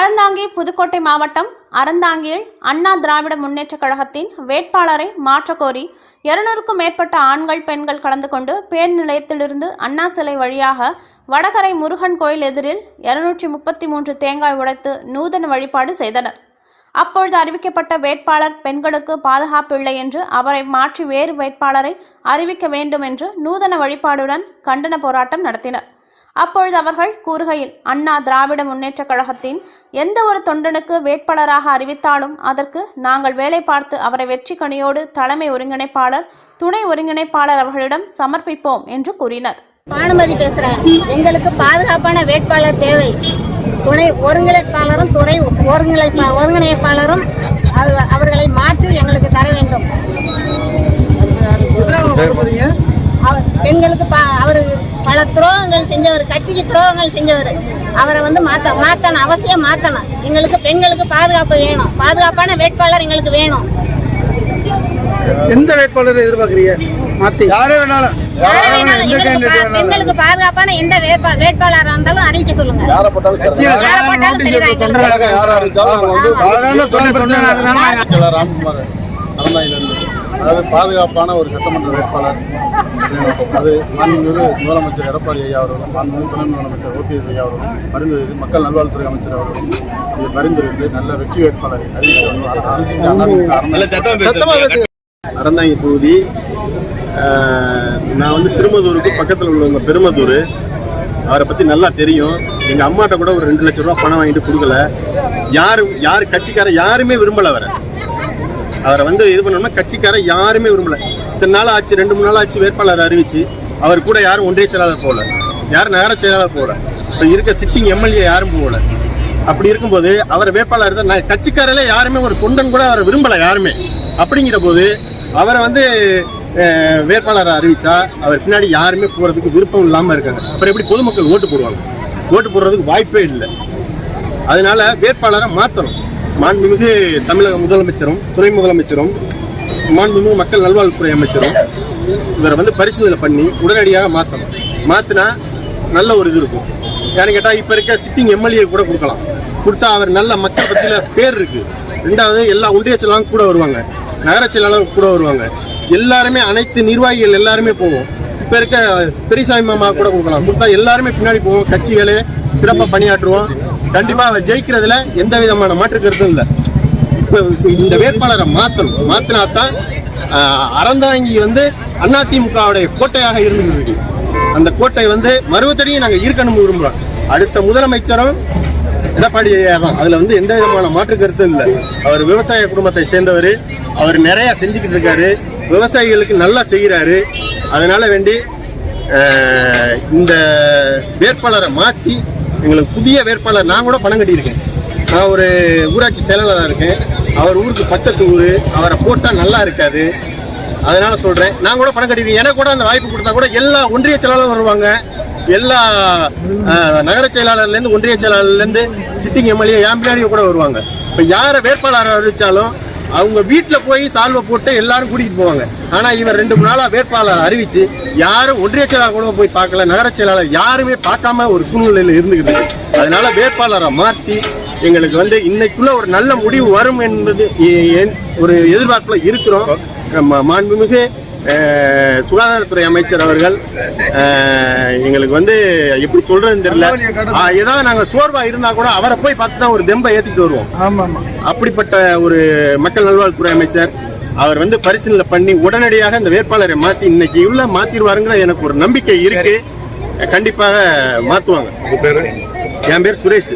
அறந்தாங்கி புதுக்கோட்டை மாவட்டம் அறந்தாங்கியில் அண்ணா திராவிட முன்னேற்றக் கழகத்தின் வேட்பாளரை மாற்றக்கோரி இருநூறுக்கும் மேற்பட்ட ஆண்கள் பெண்கள் கலந்து கொண்டு பேர் நிலையத்திலிருந்து அண்ணா சிலை வழியாக வடகரை முருகன் கோயில் எதிரில் இருநூற்றி முப்பத்தி மூன்று தேங்காய் உடைத்து நூதன வழிபாடு செய்தனர். அப்பொழுது அறிவிக்கப்பட்ட வேட்பாளர் பெண்களுக்கு பாதுகாப்பு இல்லை என்று அவரை மாற்றி வேறு வேட்பாளரை அறிவிக்க வேண்டும் என்று நூதன வழிபாடுடன் கண்டன போராட்டம் நடத்தினர். அப்பொழுது அவர்கள் கூறுகையில் அண்ணா திராவிட முன்னேற்றக் கழகத்தின் எந்த ஒரு தொண்டனுக்கு வேட்பாளராக அறிவித்தாலும் அதற்கு நாங்கள் வேலை பார்த்து அவரை வெற்றி கனியோடு தலைமை ஒருங்கிணைப்பாளர் துணை ஒருங்கிணைப்பாளர் அவர்களிடம் சமர்ப்பிப்போம் என்று கூறினர். பானுமதி பேசுறேன் எங்களுக்கு பாதுகாப்பான வேட்பாளர் தேவை. துணை ஒருங்கிணைப்பாளரும் துணை ஒருங்கிணைப்பா ஒருங்கிணைப்பாளரும் அவ- அவர்களை மாற்றி எங்களுக்கு தர வேண்டும். பெண்களுக்கு பா- அவர் பல துரோகங்கள் செஞ்சவர் கட்சிக்கு துரோகங்கள் செஞ்சவர். அவரை வந்து மாத்த மாத்தணும் அவசியம் மாத்தணும். எங்களுக்கு பெண்களுக்கு பாதுகாப்பு வேணும். பாதுகாப்பான வேட்பாளர் எங்களுக்கு வேணும். எந்த வேட்பாளரை எதிர்பார்க்கறீங்க? மாத்தி. யாரே வேணாலும். பெண்களுக்கு பாதுகாப்பான எந்த வேட்பா வேட்பாளராக இருந்தாலும் அறிவிக்க சொல்லுங்க. யாரை போட்டாலும் சரி. யாரை போட்டாலும் சரிதான் எங்களுக்கு. யாரா இருந்தாலும் அவங்க வந்து சாதாரண அதாவது பாதுகாப்பான ஒரு சட்டமன்ற வேட்பாளர். அது மாண்புமிகு முதலமைச்சர் எடப்பாடி ஐயா அவர்களும் மாண்புமிகு துணை முதலமைச்சர் ஓபிஎஸ் ஐயா அவர்களும் பரிந்துரை மக்கள் நல்வாழ்வுத்துறை அமைச்சர் அவர்களும் இது பரிந்துரைத்து நல்ல வெற்றி வேட்பாளரை பேசுங்க. அறந்தாங்கி தொகுதி நான் வந்து சிறுமதூருக்கு பக்கத்தில் உள்ளவங்க பெருமதூர் அவரை பற்றி நல்லா தெரியும். எங்கள் அம்மாட்ட கூட ஒரு ரெண்டு லட்ச ரூபா பணம் வாங்கிட்டு கொடுக்கல. யாரு யார் கட்சிக்கார யாருமே விரும்பல அவரை. அவரை வந்து இது பண்ணோம்னா கட்சிக்கார யாருமே விரும்பல. இத்தனை நாள் ஆச்சு ரெண்டு மூணு நாள் ஆச்சு வேட்பாளர் அறிவிச்சு அவர் கூட யாரும் ஒன்றிய செயலாளர் போகல. யாரும் நகர செயலாளர் போகல. இப்போ இருக்க சிட்டிங் எம்எல்ஏ யாரும் போகல. அப்படி இருக்கும்போது அவர் வேட்பாளர் தான் நான் கட்சிக்காரில் யாருமே ஒரு தொண்டன் கூட அவரை விரும்பல யாருமே. அப்படிங்கிற போது அவரை வந்து வேட்பாளரை அறிவிச்சா அவர் பின்னாடி யாருமே போகிறதுக்கு விருப்பம் இல்லாமல் இருக்காங்க. அப்புறம் எப்படி பொதுமக்கள் ஓட்டு போடுவாங்க? ஓட்டு போடுறதுக்கு வாய்ப்பே இல்லை. அதனால வேட்பாளரை மாற்றணும் மாண்புமிகு தமிழக முதலமைச்சரும் துணை முதலமைச்சரும் மாண்புமிகு மக்கள் நல்வாழ்வுத்துறை அமைச்சரும் இவரை வந்து பரிசீலனை பண்ணி உடனடியாக மாற்றணும் மாற்றினா நல்ல ஒரு இது இருக்கும். ஏன்னு கேட்டால் இப்போ இருக்க சிட்டிங் எம்எல்ஏ கூட கொடுக்கலாம். கொடுத்தா அவர் நல்ல மக்கள் பற்றியில் பேர் இருக்குது ரெண்டாவது எல்லா ஒன்றிய செயலாளரும் கூட வருவாங்க. நகர செயலாளரும் கூட வருவாங்க. எல்லாருமே அனைத்து நிர்வாகிகள் எல்லாருமே போவோம். இப்போ இருக்க பெரியசாமி மாமா கூட கொடுக்கலாம். கொடுத்தா எல்லாருமே பின்னாடி போவோம். கட்சி வேலையை சிறப்பாக பணியாற்றுவோம். கண்டிப்பா அவர் ஜெயிக்கிறதுல எந்த விதமான மாற்று கருத்தும் இல்லை. இப்போ இந்த வேட்பாளரை மாற்றணும் மாத்தினா தான் அறந்தாங்கி வந்து அதிமுகவுடைய கோட்டையாக இருந்துருக்கு. அந்த கோட்டை வந்து மறுபடியும் நாங்கள் இருக்கணும் விரும்புகிறோம் அடுத்த முதலமைச்சரும் எடப்பாடி ஐயா தான் அதில் வந்து எந்த விதமான மாற்று கருத்தும் இல்லை. அவர் விவசாய குடும்பத்தை சேர்ந்தவர். அவர் நிறையா செஞ்சுக்கிட்டு இருக்காரு. விவசாயிகளுக்கு நல்லா செய்கிறாரு அதனால வேண்டி இந்த வேட்பாளரை மாற்றி எங்களுக்கு புதிய வேட்பாளர் நான் கூட பணம் கட்டியிருக்கேன். நான் ஒரு ஊராட்சி செயலாளராக இருக்கேன். அவர் ஊருக்கு பக்கத்து ஊர். அவரை போட்டால் நல்லா இருக்காது. அதனால சொல்கிறேன் நான் கூட பணம் கட்டிருக்கேன் எனக்கு கூட அந்த வாய்ப்பு கொடுத்தா கூட எல்லா ஒன்றிய செயலாளரும் வருவாங்க. எல்லா நகர செயலாளர்லேருந்து ஒன்றிய செயலாளர்லேருந்து சிட்டிங் எம்எல்ஏ என் பின்னாடியும் கூட வருவாங்க. இப்போ யாரை வேட்பாளராக அறிவித்தாலும் அவங்க வீட்டில் போய் சால்வை போட்டு எல்லாரும் கூட்டிகிட்டு போவாங்க. ஆனால் இவர் ரெண்டு மூணு நாளாக வேட்பாளர் அறிவிச்சு யாரும் ஒன்றிய செயலாளர் கூட போய் பார்க்கல நகர செயலாளர் யாருமே பார்க்காம ஒரு சூழ்நிலையில் இருந்துக்கிட்டு அதனால வேட்பாளரை மாற்றி எங்களுக்கு வந்து இன்னைக்குள்ள ஒரு நல்ல முடிவு வரும் என்பது ஒரு எதிர்பார்ப்பில் இருக்கிறோம். மாண்புமிகு சுகாதாரத்துறை அமைச்சர் அவர்கள் எங்களுக்கு வந்து எப்படி சொல்றதுன்னு தெரியல. ஏதாவது நாங்க சோர்வா இருந்தா கூட அவரை போய் பார்த்து தான் ஒரு தெம்பை ஏத்திட்டு வருவோம். அப்படிப்பட்ட ஒரு மக்கள் நல்வாழ்வுத்துறை அமைச்சர் அவர் வந்து பரிசீலனை பண்ணி உடனடியாக இந்த வேட்பாளரை மாத்தி இன்னைக்கு உள்ள மாத்திருவாருங்கிற எனக்கு ஒரு நம்பிக்கை இருக்கு. கண்டிப்பாக மாத்துவாங்க. என் பேர் சுரேஷ்.